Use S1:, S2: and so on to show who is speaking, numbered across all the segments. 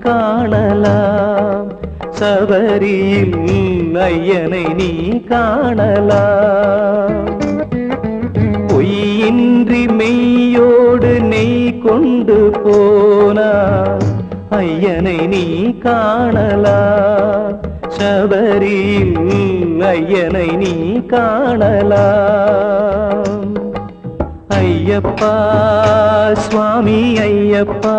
S1: காணலாம். சபரியில் ஐயனை நீ காணலாம். பொய்யின்றி மெய்யோடு நெய் கொண்டு போனா ஐயனை நீ காணலாம். சபரியில் ஐயனை நீ காணலாம். ஐயப்பா சுவாமி ஐயப்பா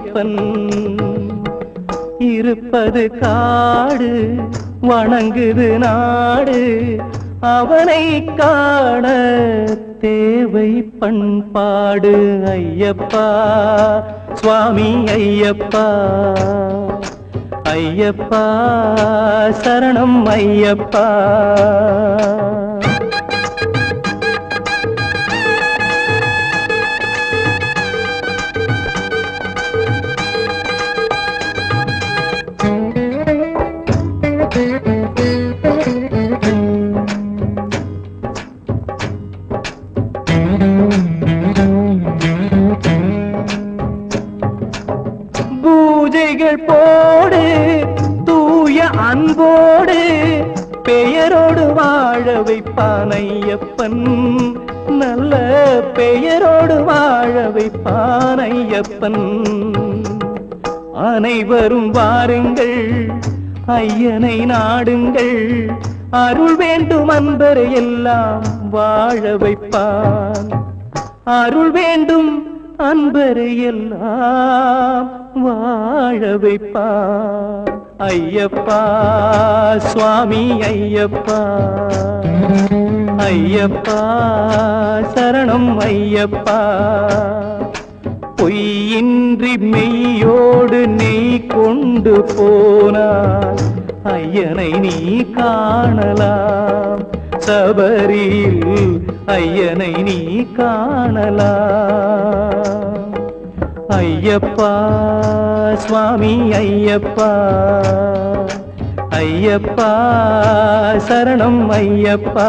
S1: ஐயப்பன் இருப்பது காடு வணங்குது நாடு. அவனை காண தேவை பண்பாடு ஐயப்பா. சுவாமி ஐயப்பா. ஐயப்பா சரணம் ஐயப்பா. ஐயப்பன் அனைவரும் வாருங்கள் ஐயனை நாடுங்கள் அருள் வேண்டும் அன்பரை எல்லாம் வாழ வைப்பான். அருள் வேண்டும் அன்பரை எல்லாம் வாழ வைப்பான். ஐயப்பா சுவாமி ஐயப்பா. ஐயப்பா சரணம் ஐயப்பா. பொய்யின்றி மெய்யோடு நெய் கொண்டு போனால் ஐயனை நீ காணலாம். சபரியில் ஐயனை நீ காணலாம். ஐயப்பா சுவாமி ஐயப்பா. ஐயப்பா சரணம் ஐயப்பா.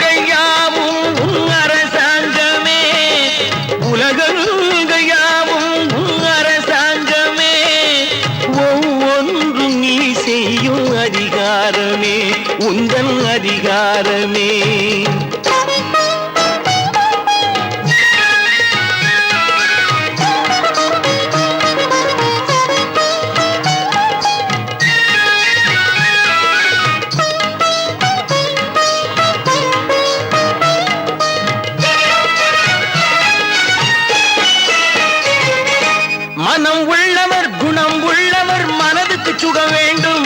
S2: அதிகாரமே மனம் உள்ளவர் குணம் உள்ளவர் மனதுக்கு சுக வேண்டும்.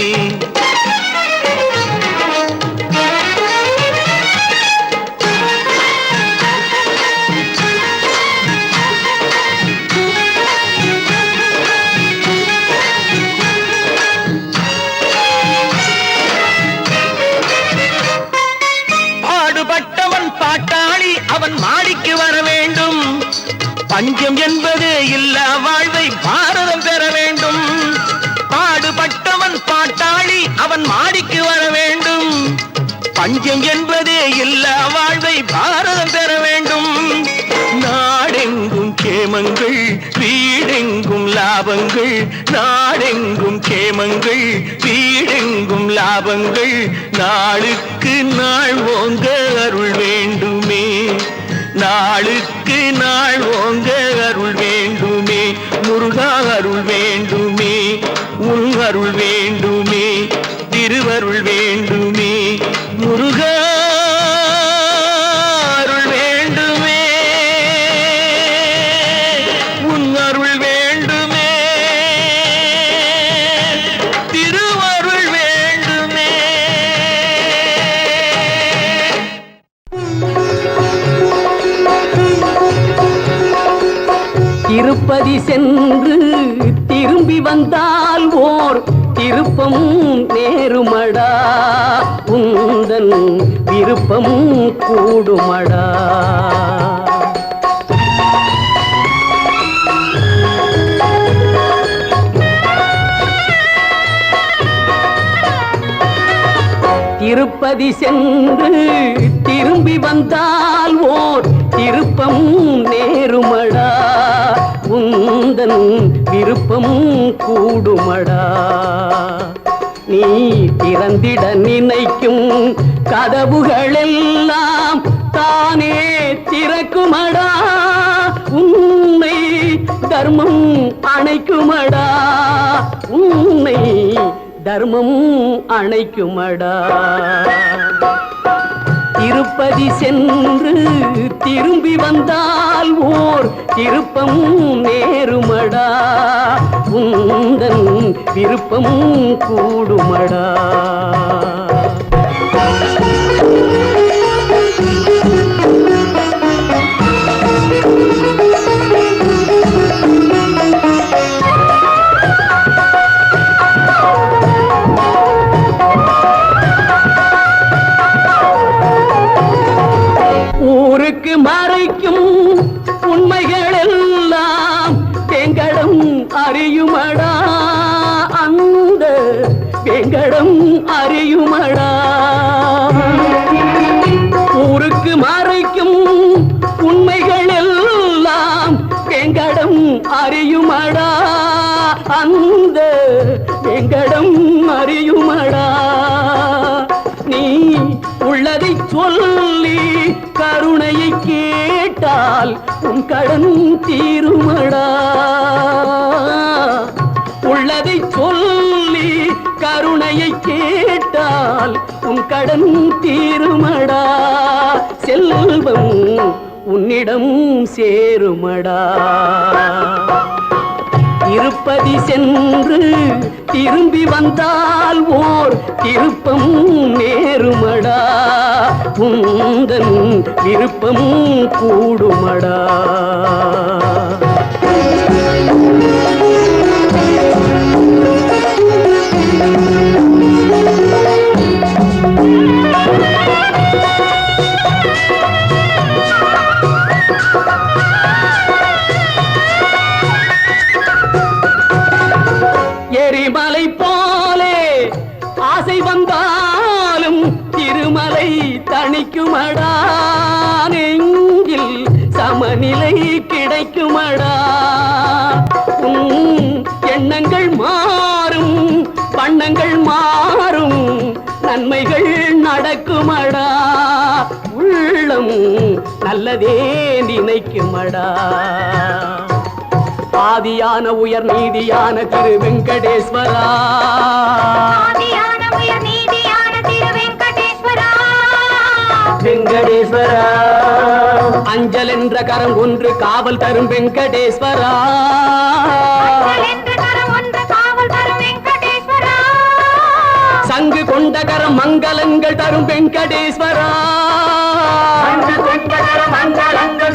S2: ராஜ்யம் என்பதே இல்லா வாழ்வை பாரதம் பெற வேண்டும். நாடெங்கும் கேமங்கள் வீடெங்கும் லாபங்கள் நாடெங்கும் கேமங்கள் வீடெங்கும் லாபங்கள். நாளுக்கு நாள் ஓங்க அருள் வேண்டுமே. நாளுக்கு நாள் ஓங்க அருள் வேண்டுமே. முருகா அருள் வேண்டுமே. உன் அருள் வேண்டுமே. திருவருள் வேண்டுமே.
S1: திருப்பதி சென்று திரும்பி வந்தால் ஓர் திருப்பம் நேருமடா. உந்தன் விருப்பம் கூடுமடா. நீ திறந்திட நினைக்கும் கதவுகளெல்லாம் தானே திறக்குமடா. உன்னை தர்மம் அணைக்குமடா. உன்னை தர்மம் அணைக்குமடா. திருப்பதி சென்று திரும்பி வந்தால் ஓர் திருப்பம் நேருமடா. உந்தன் விருப்பம் கூடுமடா. வேங்கடம் அறியுமடா? அந்த வேங்கடம் அறியுமடா? நீ உள்ளதை சொல்லி கருணையை கேட்டால் உன் கடன் தீருமடா? உள்ளதை சொல்லி கருணையை கேட்டால் உன் கடன் தீருமடா? செல்வம்
S3: உன்னிடம் சேருமடா. திருப்பதி சென்று திரும்பி வந்தால் ஓர் திருப்பம் நேருமடா. உந்தன் விருப்பம் கூடுமடா. எரிமலை மாறும். நன்மைகள் நடக்குமடா. உள்ளம் நல்லதே நினைக்குமடா. ஆதியான உயர் நீதியான திரு வெங்கடேஸ்வரா.
S4: வெங்கடேஸ்வரா.
S3: அஞ்சல் என்ற கரம் ஒன்று காவல் தரும் வெங்கடேஸ்வரா. அங்கு கொண்ட கரம் மங்களங்கள் தரும் வெங்கடேஸ்வரா. மங்களங்கள்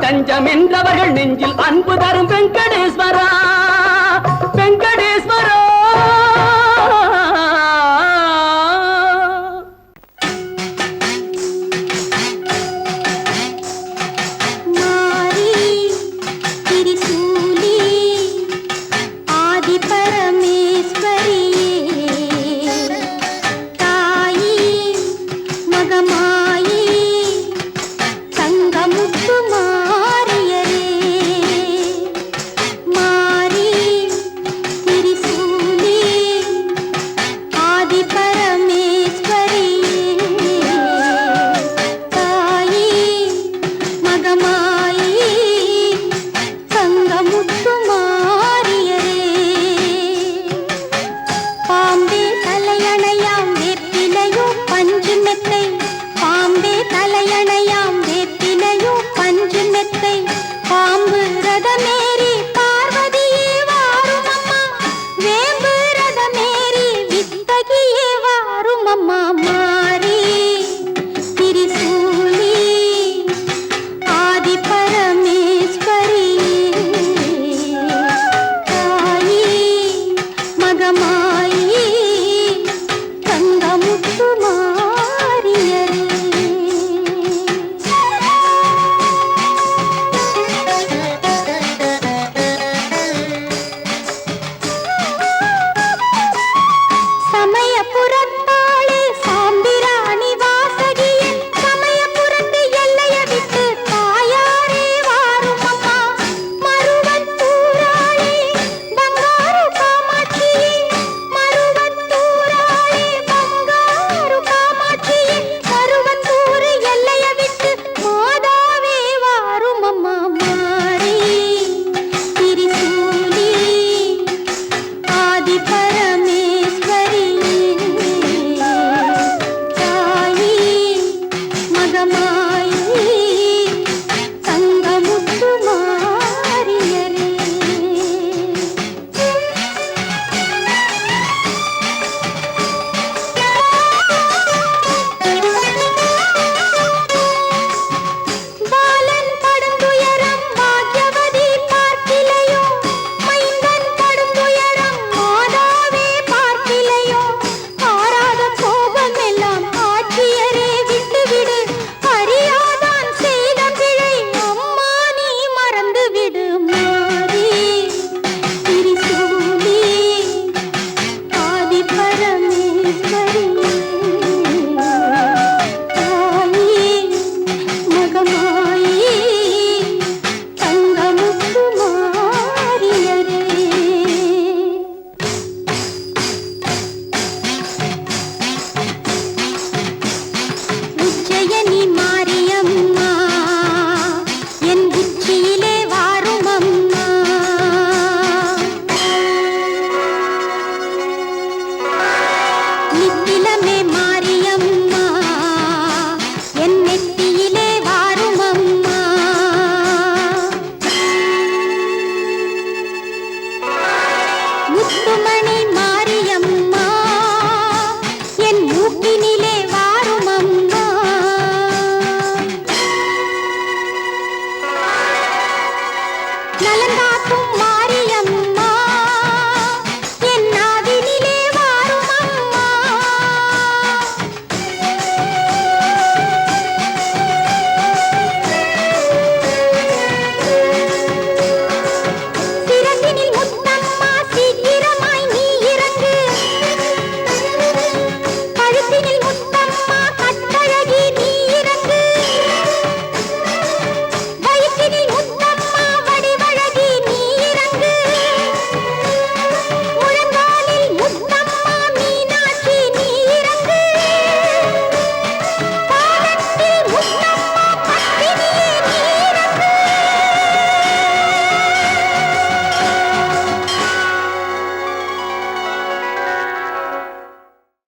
S3: தஞ்சம் என்றவர்கள் நெஞ்சில் அன்பு தரும் வெங்கடேஸ்வரா.